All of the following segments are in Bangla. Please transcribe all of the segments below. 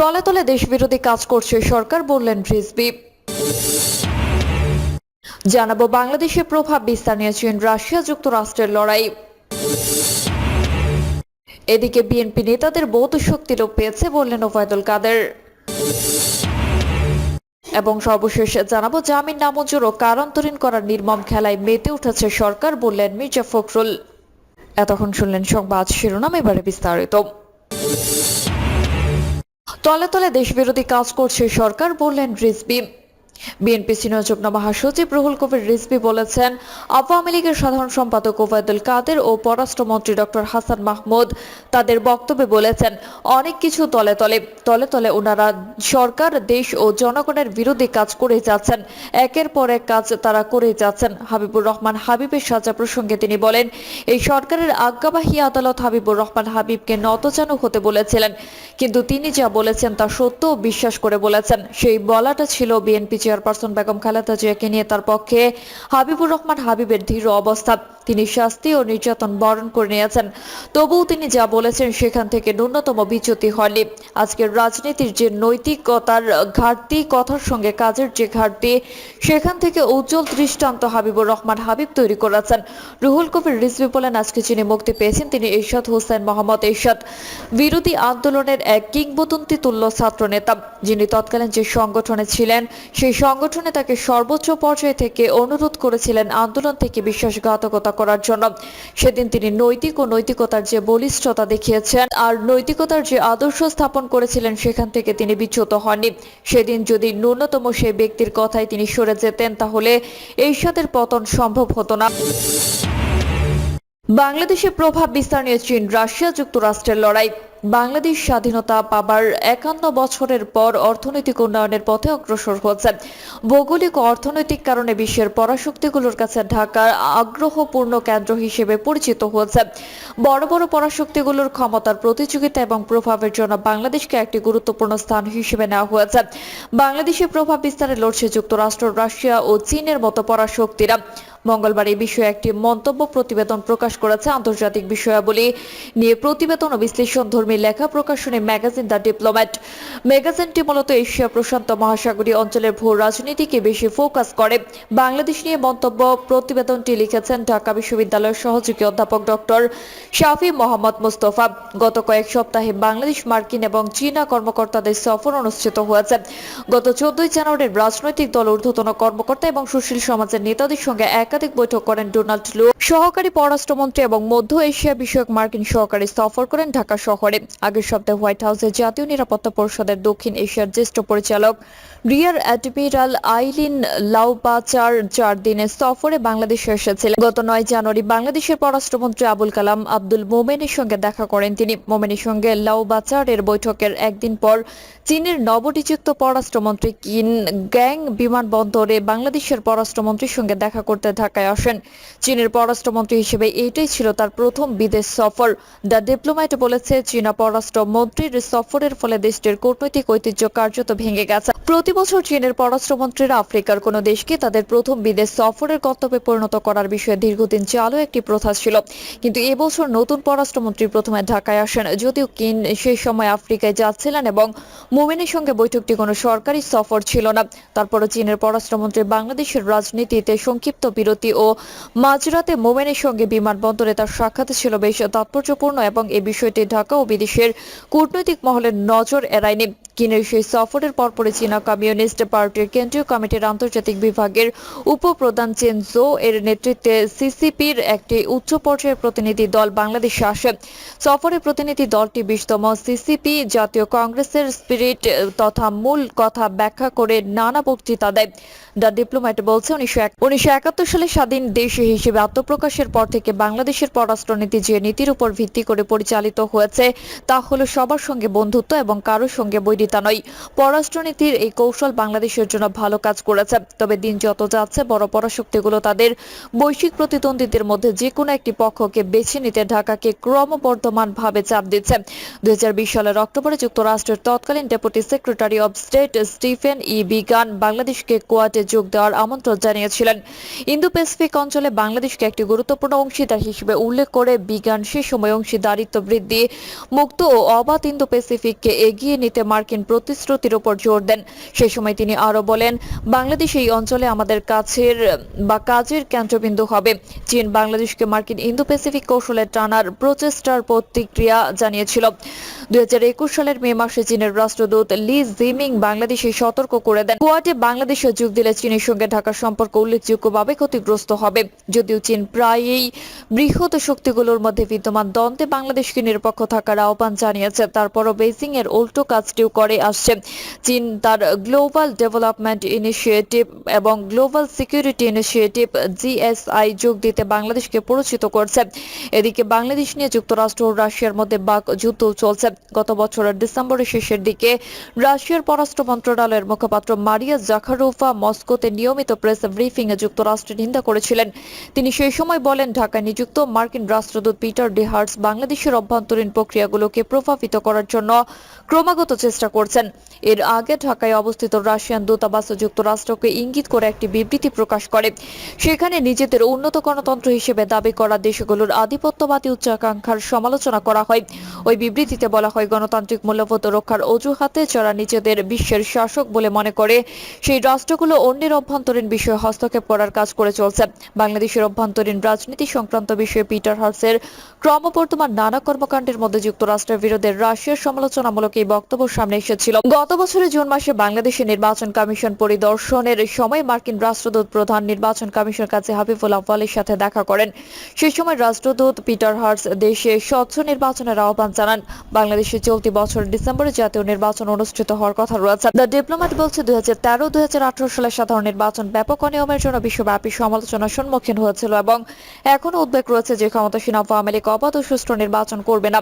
তলে তলে দেশবিরোধী কাজ করছে সরকার বললেন রিজবি। জানাব বাংলাদেশের প্রভাব বিস্তার নিয়ে চীন রাশিয়া যুক্তরাষ্ট্রের লড়াই। এদিকে বিএনপি নেতাদের বোধ শক্তি লোপ পেয়েছে বললেন ওবায়দুল কাদের। এবং সর্বশেষ জানাব জামিন নামঞ্জুর ও কারান্তরীণ করার নির্মম খেলায় মেতে উঠেছে সরকার বললেন মির্জা ফখরুল। এতক্ষণ শুনলেন সংবাদ শিরোনাম এবারে বিস্তারিত। তলে তলে দেশবিরোধী কাজ করছে সরকার বললেন রিজবি। বিএনপি সিনিয়র যুগ্ম মহাসচিব রুহুল কবির রিজবি বলেছেন, আওয়ামী লীগের সাধারণ সম্পাদক ওবায়দুল কাদের ও পররাষ্ট্রমন্ত্রী ডক্টর হাসান মাহমুদ তাদের বক্তব্যে বলেছেন, অনেক কিছু তলে তলে তলে তলে ওনারা সরকার, দেশ ও জনগণের বিরোধী কাজ করে যাচ্ছেন, একের পর এক কাজ তারা করে যাচ্ছেন, হাবিবুর রহমান হাবিবের সাজা প্রসঙ্গে তিনি বলেন, এই সরকারের আজ্ঞাবাহী আদালত হাবিবুর রহমান হাবিবকে নতজানু হতে বলেছিলেন, কিন্তু তিনি যা বলেছেন তা সত্য বিশ্বাস করে বলেছেন, সেই বলাটা ছিল বিএনপি চেয়ারপারসন বেগম খালেদা জিয়াকে নিয়ে তার পক্ষে হাবিবুর রহমান হাবিবের দৃঢ় অবস্থা। তিনি শাস্তি ও নির্যাতন বরণ করে নিয়েছেন। তবুও তিনি যা বলেছেন সেখান থেকে ন্যূনতম বিচ্যুতি হয়নি। আজকের রাজনীতির যে নৈতিকতার ঘাটতি, কথার সঙ্গে কাজের যে ঘাটতি, সেখান থেকে উজ্জ্বল দৃষ্টান্ত হাবিবুর রহমান হাবিব তৈরি করেছেন। রুহুল কবির, রিজভি বলেন আজকে যিনি মুক্তি পেয়েছেন, তিনি এরশাদ হোসেন মোহাম্মদ এরশাদ। বিরোধী আন্দোলনের এক কিংবদন্তি তুল্য ছাত্র নেতা যিনি তৎকালীন যে সংগঠনে ছিলেন, সেই সংগঠনে তাকে সর্বোচ্চ পর্যায় থেকে অনুরোধ করেছিলেন আন্দোলন থেকে বিশ্বাসঘাতকতা করার জন্য। সেদিন তিনি নৈতিক ও নৈতিকতার যে বলিষ্ঠতা দেখিয়েছেন আর নৈতিকতার যে আদর্শ স্থাপন করেছিলেন সেখান থেকে তিনি বিচ্যুত হননি। সেদিন যদি ন্যূনতম সেই ব্যক্তির কথায় তিনি সরে যেতেন তাহলে এরশাদের পতন সম্ভব হতো না। বাংলাদেশের প্রভাব বিস্তার নিয়ে চীন, রাশিয়া যুক্তরাষ্ট্রের লড়াই। বাংলাদেশ স্বাধীনতা পাবার একান্ন বছরের পর অর্থনৈতিক উন্নয়নের পথে অগ্রসর হচ্ছে। ভৌগোলিক ও অর্থনৈতিক কারণে বিশ্বের পরাশক্তিগুলোর কাছে ঢাকার আগ্রহপূর্ণ কেন্দ্র হিসেবে পরিচিত হচ্ছে। বড় বড় পরাশক্তিগুলোর ক্ষমতার প্রতিযোগিতা এবং প্রভাবের জন্য বাংলাদেশকে একটি গুরুত্বপূর্ণ স্থান হিসেবে নেওয়া হয়েছে। বাংলাদেশের প্রভাব বিস্তারে লড়ছে যুক্তরাষ্ট্র, রাশিয়া ও চীনের মতো পরাশক্তিরা। মঙ্গলবার এই বিষয়ে একটি মন্তব্য প্রতিবেদন প্রকাশ করেছে আন্তর্জাতিক বিষয়াবলী নিয়ে প্রতিবেদন ও বিশ্লেষণ ধর্মী লেখা প্রকাশনী ম্যাগাজিন দ্য ডিপ্লোম্যাট। ম্যাগাজিনটি মূলত এশিয়া প্রশান্ত মহাসাগরীয় অঞ্চলের ভূ রাজনীতিকে বেশি ফোকাস করে। বাংলাদেশ নিয়ে মন্তব্য প্রতিবেদনটি লিখেছেন ঢাকা বিশ্ববিদ্যালয়ের সহযোগী অধ্যাপক ডক্টর শাফি মোহাম্মদ মুস্তফা। গত কয়েক সপ্তাহে বাংলাদেশ, মার্কিন এবং চীনা কর্মকর্তাদের সফর অনুষ্ঠিত হয়েছে। গত চোদ্দই জানুয়ারির রাজনৈতিক দল ঊর্ধ্বতন কর্মকর্তা এবং সুশীল সমাজের নেতাদের সঙ্গে একাধিক বৈঠক করেন ডোনাল্ড লু। সহকারী পররাষ্ট্রমন্ত্রী এবং মধ্য এশিয়া বিষয়ক মার্কিন সহকারী সফর করেন ঢাকা শহরে। আগের সপ্তাহে হোয়াইট হাউসের জাতীয় নিরাপত্তা পরিষদের দক্ষিণ এশিয়ার জ্যেষ্ঠ পরিচালক রিয়ার অ্যাডমিরাল আইলিন লাউবাচার চার দিনের সফরে বাংলাদেশে এসেছিলেন। গত নয় জানুয়ারি বাংলাদেশের পররাষ্ট্রমন্ত্রী আবুল কালাম আব্দুল মোমেনের সঙ্গে দেখা করেন তিনি। মোমেনের সঙ্গে লাউবাচারের বৈঠকের একদিন পর চীনের নবনিযুক্ত পররাষ্ট্রমন্ত্রী কিন গ্যাং বিমানবন্দরে বাংলাদেশের পররাষ্ট্রমন্ত্রীর সঙ্গে দেখা করতে ঢাকায় আসেন। চীনের পররাষ্ট্রমন্ত্রী হিসেবে এটাই ছিল তার প্রথম বিদেশ সফর। দ্য ডিপ্লোম্যাট বলেছে, চীনা পররাষ্ট্রমন্ত্রীর সফরের ফলে দেশটির কূটনৈতিক ঐতিহ্য কার্যত ভেঙে গেছে। প্রতি বছর চীনের পররাষ্ট্রমন্ত্রীরা আফ্রিকার কোনো দেশকে তাদের প্রথম বিদেশ সফরের গন্তব্যে পরিণত করার বিষয়ে দীর্ঘদিন চালু একটি প্রথা ছিল। কিন্তু এবছর নতুন পররাষ্ট্রমন্ত্রী প্রথমে ঢাকায় আসেন, যদিও কিন সেই সময় আফ্রিকায় যাচ্ছিলেন এবং মোমেনের সঙ্গে বৈঠকটি কোনো সরকারি সফর ছিল না। তারপরও চীনের পররাষ্ট্রমন্ত্রী বাংলাদেশের রাজনীতিতে সংক্ষিপ্ত বিরতি ও মাঝরাতে মোমেনের সঙ্গে বিমানবন্দরে তার সাক্ষাৎ ছিল বেশ তাৎপর্যপূর্ণ এবং এ বিষয়টি ঢাকা ও বিদেশের কূটনৈতিক মহলের নজর এড়ায়নি। কিনের সেই সফরের পরপরই চীনা কমিউনিস্ট পার্টির কেন্দ্রীয় কমিটির আন্তর্জাতিক বিভাগের উপপ্রধান চেন জো এর নেতৃত্বে সিসিপির একটি উচ্চ পর্যায়ের প্রতিনিধি দল বাংলাদেশে আসে। সফরে প্রতিনিধি দলটি বিশতম সিসিপি জাতীয় কংগ্রেসের স্পিরিট তথা মূল কথা ব্যাখ্যা করে নানা বক্তৃতা দেয়। দ্য ডিপ্লোম্যাট বলছে, উনিশশো একাত্তর সালে স্বাধীন দেশ হিসেবে আত্মপ্রকাশের পর থেকে বাংলাদেশের পররাষ্ট্রনীতি যে নীতির উপর ভিত্তি করে পরিচালিত হয়েছে, তা হলো সবার সঙ্গে বন্ধুত্ব এবং কারোর সঙ্গে বৈরিতা নয় পররাষ্ট্রনীতির এই কৌশল বাংলাদেশের জন্য ভালো কাজ করেছে। তবে দিন যত যাচ্ছে, বড় পরাশক্তিগুলো তাদের বৈশ্বিক প্রতিদ্বন্দ্বীদের মধ্যে যে কোনো একটি পক্ষকে বেছে নিতে ঢাকাকে ক্রমবর্ধমান ভাবে চাপ দিচ্ছে। দুই সালের অক্টোবরে যুক্তরাষ্ট্রের তৎকালীন deputy secretary of state Stephen E Biegun বাংলাদেশকে কোয়াটে যোগ দেওয়ার আমন্ত্রণ জানিয়েছিলেন। ইন্দো প্যাসিফিক অঞ্চলে বাংলাদেশকে একটি গুরুত্বপূর্ণ অংশীদার হিসেবে উল্লেখ করে বিজ্ঞান সে সময় অংশীদারিত্ব বৃদ্ধি, মুক্ত ও অবাধ ইন্দো প্যাসিফিককে এগিয়ে নিতে মার্কিন মার্কিন প্রতিশ্রুতির উপর জোর দেন। সে সময় তিনি আরও বলেন, বাংলাদেশ এই অঞ্চলে আমাদের কাছের বা কাজের কেন্দ্রবিন্দু হবে। চীন বাংলাদেশকে মার্কিন ইন্দো প্যাসিফিক কৌশলে টানার প্রচেষ্টার প্রতিক্রিয়া জানিয়েছিল। দুই সালের মে মাসে চীনের রাষ্ট্রদূত লি জিমিং বাংলাদেশে সতর্ক করে দেন। কোয়াডে বাংলাদেশে যোগ দিলে চীনের সঙ্গে ঢাকার সম্পর্ক উল্লেখযোগ্যভাবে ক্ষতিগ্রস্ত হবে। যদিও চীন প্রায়ই বৃহৎ শক্তিগুলোর মধ্যে বিদ্যমান দ্বন্দ্বে বাংলাদেশকে নিরপেক্ষ থাকার আহ্বান জানিয়েছে। তারপরও বেজিং এর উল্টো কাজটিও করে আসছে। চীন তার গ্লোবাল ডেভেলপমেন্ট ইনিশিয়েটিভ এবং গ্লোবাল সিকিউরিটি ইনিশিয়েটিভ জিএসআই যোগ দিতে বাংলাদেশকে পরিচিত করছে। এদিকে বাংলাদেশ নিয়ে যুক্তরাষ্ট্র ও রাশিয়ার মধ্যে বাক যুদ্ধ চলছে। গত বছরের ডিসেম্বরের শেষের দিকে রাশিয়ার পররাষ্ট্র মন্ত্রণালয়ের মুখপাত্র মারিয়া জাখারোভা মস্কোতে নিয়মিত প্রেস ব্রিফিং এ যুক্তরাষ্ট্রের নিন্দা করেছিলেন। তিনি সেই সময় বলেন, ঢাকায় নিযুক্ত মার্কিন রাষ্ট্রদূত পিটার ডিহার্টস বাংলাদেশের অভ্যন্তরীণ প্রক্রিয়াগুলোকে প্রভাবিত করার জন্য ক্রমাগত চেষ্টা করছেন। এর আগে ঢাকায় অবস্থিত রাশিয়ান দূতাবাস যুক্তরাষ্ট্রকে ইঙ্গিত করে একটি বিবৃতি প্রকাশ করে। সেখানে নিজেদের উন্নত গণতন্ত্র হিসেবে দাবি করা দেশগুলোর আধিপত্যবাদী উচ্চাকাঙ্ক্ষার সমালোচনা করা হয়। ওই বিবৃতিতে বলা হয়, গণতান্ত্রিক মূল্যবোধ রক্ষার অজুহাতে যারা নিজেদের বিশ্বের শাসক বলে মনে করে, সেই রাষ্ট্রগুলো অন্যের অভ্যন্তরীণ বিষয়ে হস্তক্ষেপ করার কাজ করে চলছে। বাংলাদেশের অভ্যন্তরীণ রাজনীতি সংক্রান্ত বিষয়ে পিটার হার্সের ক্রমবর্ধমান নানা কর্মকাণ্ডের মধ্যে যুক্তরাষ্ট্রের বিরুদ্ধে রাশিয়ার সমালোচনামূলক এই বক্তব্য সামনে এসেছিল গত বছরের জুন মাসে বাংলাদেশের নির্বাচন কমিশন পরিদর্শনের সময় মার্কিন রাষ্ট্রদূত প্রধান নির্বাচন কমিশনের কাছে হাবিবুল আহ্বালের সাথে দেখা করেন। সেই সময় রাষ্ট্রদূত পিটার হার্স দেশে স্বচ্ছ নির্বাচনের আহ্বান জানান। বাংলাদেশে চলতি বছর ডিসেম্বরে জাতীয় নির্বাচন অনুষ্ঠিত হওয়ার কথা রয়েছে। দ্য ডিপ্লোম্যাট বলছে, দুই হাজার তেরো, দুই হাজার আঠারো সালের সাধারণ নির্বাচন ব্যাপক অনিয়মের জন্য বিশ্বব্যাপী সমালোচনার সম্মুখীন হয়েছিল এবং এখনও উদ্বেগ রয়েছে যে ক্ষমতাসীন আওয়ামী লীগ অবাধ ও সুষ্ঠু নির্বাচন করবে না।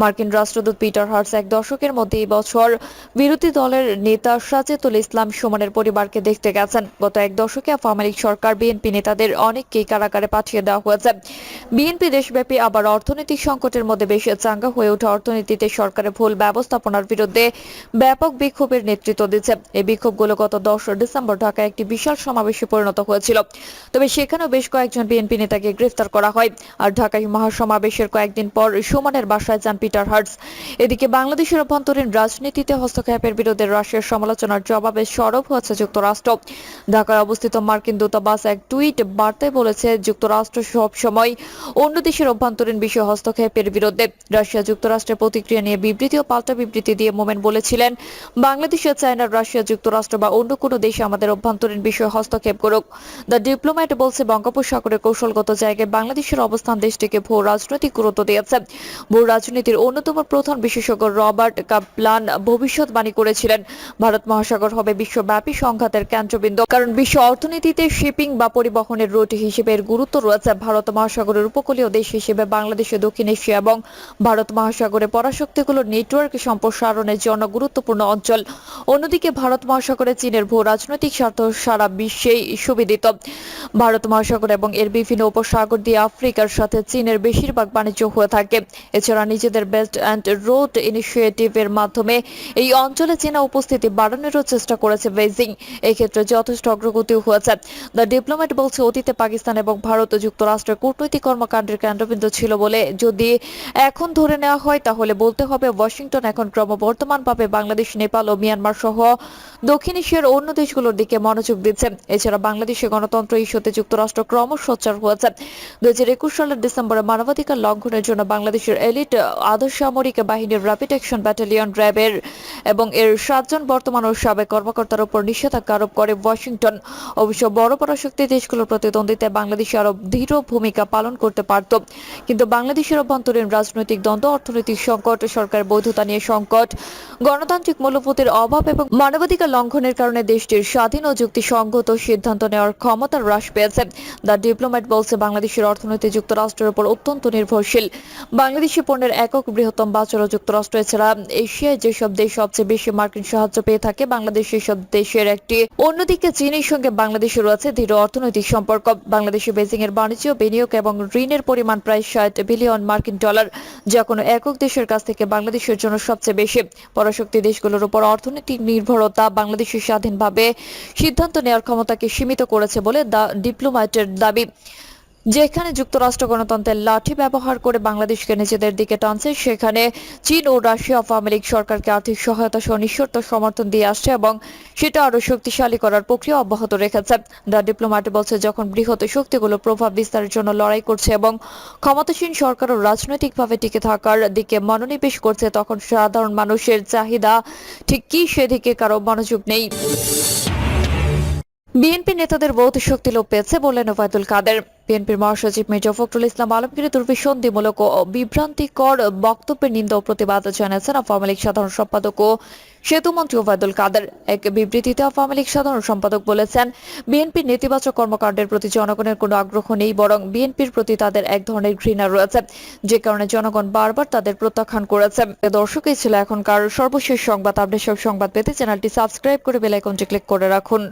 মার্কিন রাষ্ট্রদূত পিটার হার্স এক দশকের মধ্যে এই বছর বিরোধী দলের নেতা সাজেদুল ইসলাম সুমনের পরিবারকে দেখতে গেছেন। গত এক দশকে আওয়ামী সরকার বিএনপি নেতাদের অনেককেই কারাগারে পাঠিয়ে দেওয়া হয়েছে। বিএনপি দেশব্যাপী আবার অর্থনৈতিক সংকটের মধ্যে বেশ চাঙ্গা হয়ে ওঠা অর্থনীতিতে সরকারের ভুল ব্যবস্থাপনার বিরুদ্ধে ব্যাপক বিক্ষোভের নেতৃত্ব দিচ্ছে। এই বিক্ষোভগুলো গত দশ ডিসেম্বর ঢাকায় একটি বিশাল সমাবেশে পরিণত হয়েছিল। তবে সেখানেও বেশ কয়েকজন বিএনপি নেতাকে গ্রেফতার করা হয়। আর ঢাকায় মহাসমাবেশের কয়েকদিন পর সুমনের বাসায় যান পিটার হার্টস এদিকে বাংলাদেশের অভ্যন্তরীণ রাজনীতিতে হস্তক্ষেপের বিরুদ্ধে রাশিয়ার সমালোচনার জবাবে সরব হয়েছে যুক্তরাষ্ট্র। ঢাকায় অবস্থিত মার্কিন দূতাবাস এক টুইট বার্তায় বলেছে, যুক্তরাষ্ট্র সবসময় অন্য দেশের অভ্যন্তরীণ বিষয়ে হস্তক্ষেপের বিরুদ্ধে। রাশিয়া যুক্তরাষ্ট্রের প্রতিক্রিয়া নিয়ে বিবৃতি ও পাল্টা বিবৃতি দিয়ে মোমেন বলেছিলেন বাংলাদেশের চায়না, রাশিয়া যুক্তরাষ্ট্র বা অন্য কোনো দেশে আমাদের অভ্যন্তরীণ বিষয়ে হস্তক্ষেপ করুক। দ্য ডিপ্লোম্যাট বলছে, বঙ্গোপসাগরের কৌশলগত জায়গায় বাংলাদেশের অবস্থান দেশটিকে ভূ রাজনৈতিক গুরুত্ব দিয়েছে। ভূ রাজনীতির অন্যতম প্রধান বিশেষজ্ঞ রবার্ট কাপলান ভবিষ্যৎবাণী করেছিলেন। ভারত মহাসাগর হবে বিশ্বব্যাপী সংঘাতের কেন্দ্রবিন্দু। কারণ বিশ্ব অর্থনীতিতে শিপিং বা পরিবহনের রুট হিসেবে এর গুরুত্ব রয়েছে। ভারত মহাসাগরের উপকূলীয় দেশ হিসেবে বাংলাদেশে, দক্ষিণ এশিয়া এবং ভারত মহাসাগরে পরাশক্তিগুলোর নেটওয়ার্ক সম্প্রসারণের জন্য গুরুত্বপূর্ণ অঞ্চল। অন্যদিকে ভারত মহাসাগরে চীনের ভূ রাজনৈতিক স্বার্থ সারা বিশ্বেই সুবিদিত। ভারত মহাসাগর এবং এর বিভিন্ন উপসাগর দিয়ে আফ্রিকার সাথে চীনের বেশিরভাগ বাণিজ্য হয়ে থাকে। এছাড়া নিজেদের বেল্ট অ্যান্ড রোড ইনিশিয়েটিভের মাধ্যমে এই অঞ্চলে চীনা উপস্থিতি বাড়ানোরও চেষ্টা করেছে বেজিং এক্ষেত্রে যথেষ্ট অগ্রগতি হয়েছে। দ্য ডিপ্লোম্যাট বলছে, অতীতে পাকিস্তান এবং ভারত যুক্তরাষ্ট্রের কূটনৈতিক কর্মকাণ্ডের কেন্দ্রবিন্দু ছিল বলে যদি এখন ধরে নেওয়া হয়, তাহলে বলতে হবে ওয়াশিংটন এখন ক্রমবর্ধমানভাবে বাংলাদেশ, নেপাল ও মিয়ানমার সহ দক্ষিণ এশিয়ার অন্য দেশগুলোর দিকে মনোযোগ দিচ্ছে। এছাড়া বাংলাদেশে গণতন্ত্র ইস্যুতে যুক্তরাষ্ট্র ক্রমশ সোচ্চার হয়েছে। দুই হাজার একুশ সালের ডিসেম্বরে মানবাধিকার লঙ্ঘনের জন্য বাংলাদেশের এলিট আদর্শ সামরিক বাহিনীর র্যাপিড অ্যাকশন ব্যাটালিয়ন র্যাবের এবং এর সাতজন বর্তমান ও সাবেক কর্মকর্তার উপর নিষেধাজ্ঞা আরোপ করে ওয়াশিংটন। অবশ্য বড় পরাশক্তি দেশগুলোর প্রতিদ্বন্দ্বিতায় বাংলাদেশ আরও দৃঢ় ভূমিকা পালন করতে পারত। কিন্তু বাংলাদেশের অভ্যন্তরীণ রাজনৈতিক দ্বন্দ্ব, অর্থনৈতিক সংকট, সরকারের বৈধতা নিয়ে সংকট, গণতান্ত্রিক মূল্যবোধের অভাব এবং মানবাধিকার লঙ্ঘনের কারণে দেশটির স্বাধীন ও যুক্তিসঙ্গত সিদ্ধান্ত নেওয়ার ক্ষমতা হ্রাস পেয়েছে। দ্য ডিপ্লোম্যাট বলছে, বাংলাদেশের অর্থনীতি যুক্তরাষ্ট্রের উপর অত্যন্ত নির্ভরশীল। বাংলাদেশি পণ্যের একক বৃহত্তম বাজার যুক্তরাষ্ট্র, এছাড়া এশিয়ায় যেসব দেশ সবচেয়ে বেশি মার্কিন সাহায্য পেয়ে থাকে বাংলাদেশ সেসব দেশের একটি। অন্যদিকে চীনের সঙ্গে বাংলাদেশের রয়েছে দৃঢ় অর্থনৈতিক সম্পর্ক। বাংলাদেশে বেজিং এর বাণিজ্য, বিনিয়োগ এবং ঋণের পরিমাণ প্রায় ষাট বিলিয়ন মার্কিন ডলার, যা কোনো একক দেশের কাছ থেকে বাংলাদেশের জন্য সবচেয়ে বেশি। পরাশক্তি দেশগুলোর উপর অর্থনৈতিক নির্ভরতা বাংলাদেশের স্বাধীনভাবে সিদ্ধান্ত নেওয়ার ক্ষমতাকে সীমিত করেছে বলে দ্য ডিপ্লোম্যাটের দাবি। যেখানে যুক্তরাষ্ট্র গণতন্ত্রের লাঠি ব্যবহার করে বাংলাদেশকে নিজেদের দিকে টানছে, সেখানে চীন ও রাশিয়া আওয়ামী লীগ সরকারকে আর্থিক সহায়তা সহ নিঃশর্ত সমর্থন দিয়ে আসছে এবং সেটা আরও শক্তিশালী করার প্রক্রিয়া অব্যাহত রেখেছে। দ্য ডিপ্লোম্যাট বলছে, যখন বৃহৎ শক্তিগুলো প্রভাব বিস্তারের জন্য লড়াই করছে এবং ক্ষমতাসীন সরকারও রাজনৈতিকভাবে টিকে থাকার দিকে মনোনিবেশ করছে, তখন সাধারণ মানুষের চাহিদা ঠিক কি, সেদিকে কারও মনোযোগ নেই। বিএনপি নেতাদের বহুত শক্তি লোপ পেয়েছে বললেন ওবায়দুল কাদের। বিএনপির মহাসচিব মির্জা ফখরুল ইসলাম আলমগীর দুর্বিসন্ধিমূলক ও বিভ্রান্তিকর বক্তব্যের নিন্দা ও প্রতিবাদ জানিয়েছেন আওয়ামী লীগ সাধারণ সম্পাদক ও সেতুমন্ত্রী ওবায়দুল কাদের। এক বিবৃতিতে আওয়ামী লীগ সাধারণ সম্পাদক বলেছেন, বিএনপির নেতিবাচক কর্মকাণ্ডের প্রতি জনগণের কোনো আগ্রহ নেই, বরং বিএনপির প্রতি তাদের এক ধরনের ঘৃণা রয়েছে, যে কারণে জনগণ বারবার তাদের প্রত্যাখ্যান করেছে। দর্শক, এই ছিল এখনকার সর্বশেষ সংবাদ। আপডেট সব সংবাদ পেতে চ্যানেলটি সাবস্ক্রাইব করে বেলাইকনটি ক্লিক করে রাখুন।